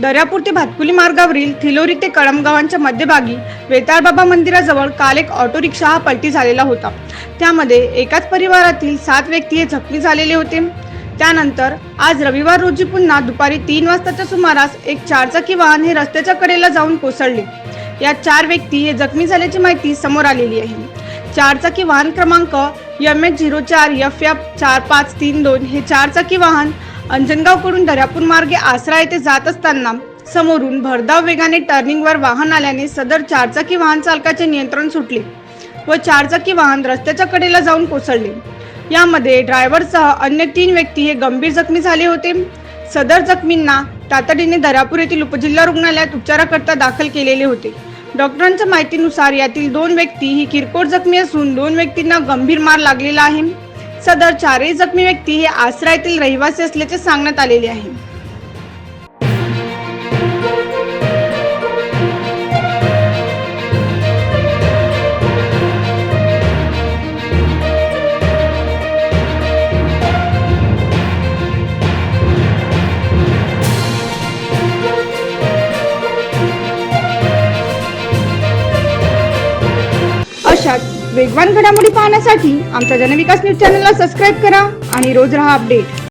दर्यापूर ते भातकुली मार्गावरील थिलोरी ते कळमगावांच्या मध्यभागी वेताळबाबा मंदिराजवळ काल एक ऑटो रिक्षा हा पलटी झालेला होता. त्यामध्ये एकाच परिवारातील सात व्यक्ती हे जखमी झालेले होते. त्यानंतर आज रविवार रोजी पुन्हा दुपारी तीन वाजताच्या सुमारास एक चारचाकी वाहन हे रस्त्याच्या कडेला जाऊन कोसळले. या चार व्यक्ती हे जखमी झाल्याची माहिती समोर आलेली आहे. चारचाकी वाहन क्रमांक एम एच झिरो चार एफ एफ चार पाच तीन दोन हे चारचाकी वाहन अंजनगावकडून दर्यापूर मार्गे आसरा येथे जात असताना समोरून भरधाव वेगाने टर्निंगवर वाहन आल्याने सदर चारचाकी वाहन चालकाचे नियंत्रण सुटले व चारचाकी वाहन रस्त्याच्या कडेला जाऊन कोसळले. यामध्ये ड्रायव्हरसह अन्य तीन व्यक्ती हे गंभीर जखमी झाले होते. सदर जखमींना तातडीने दर्यापूर येथील उपजिल्हा रुग्णालयात उपचाराकरता दाखल केलेले होते. डॉक्टरांच्या माहितीनुसार यातील दोन व्यक्ती ही किरकोळ जखमी असून दोन व्यक्तींना गंभीर मार लागलेला आहे. सदर चारही जखमी व्यक्ती हे आसरा येथील रहिवासी असल्याचे सांगण्यात आलेले आहे. वेगवान घडामोडी पाहण्यासाठी आमच्या जनविकास न्यूज चॅनलला सबस्क्राईब करा आणि रोज रहा अपडेट